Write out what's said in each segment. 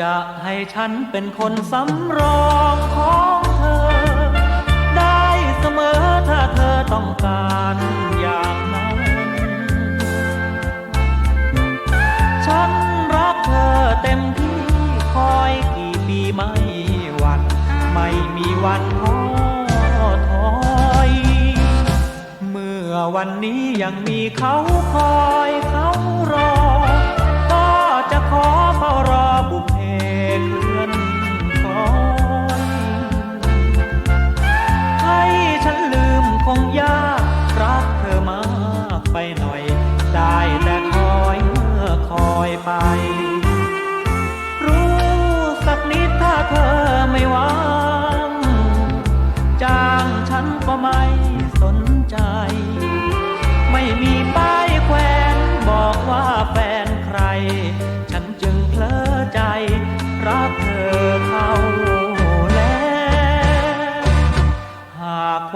จะให้ฉันเป็นคนสำรองของเธอ ได้เสมอถ้าเธอต้องการอย่างนั้น ฉันรักเธอเต็มที่คอยกี่ปีไม่หวั่นไม่มีวันท้อถอย เมื่อวันนี้ยังมีเขาคอยเขารอ ฉันลืมคงยากรักเธอมากไปหน่อย ได้แต่คอยเมื่อคอยไป รู้สักนิดถ้าเธอไม่วางจ้างฉันก็ไม่สนใจ ไม่มีป้ายแขวนบอกว่าแฟนใคร ฉันจึงเพลอใจรักเธอ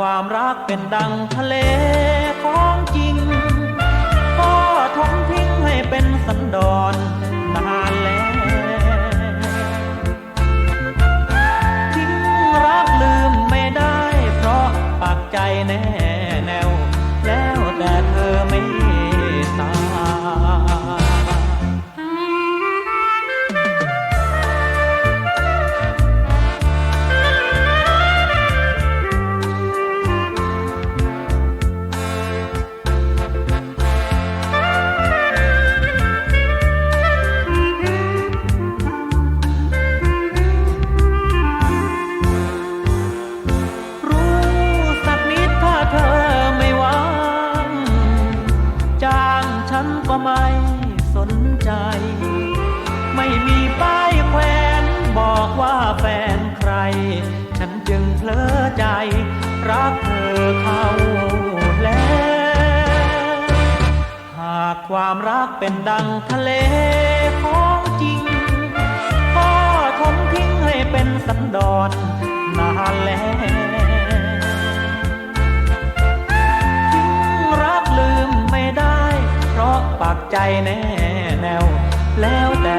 ความรักเป็นดังทะเลของจริง ก็ทงทิ้งให้เป็นสันดอนนานแล้วทิ้งรักลืมไม่ได้เพราะปากใจแน่ รักเธอเข้าแล้ว หากความรักเป็นดังทะเลของจริงก็ทนทิ้งให้เป็นสันดอนนานแล้วทิ้งรักลืมไม่ได้ เพราะปักใจแน่แนวแล้วแต่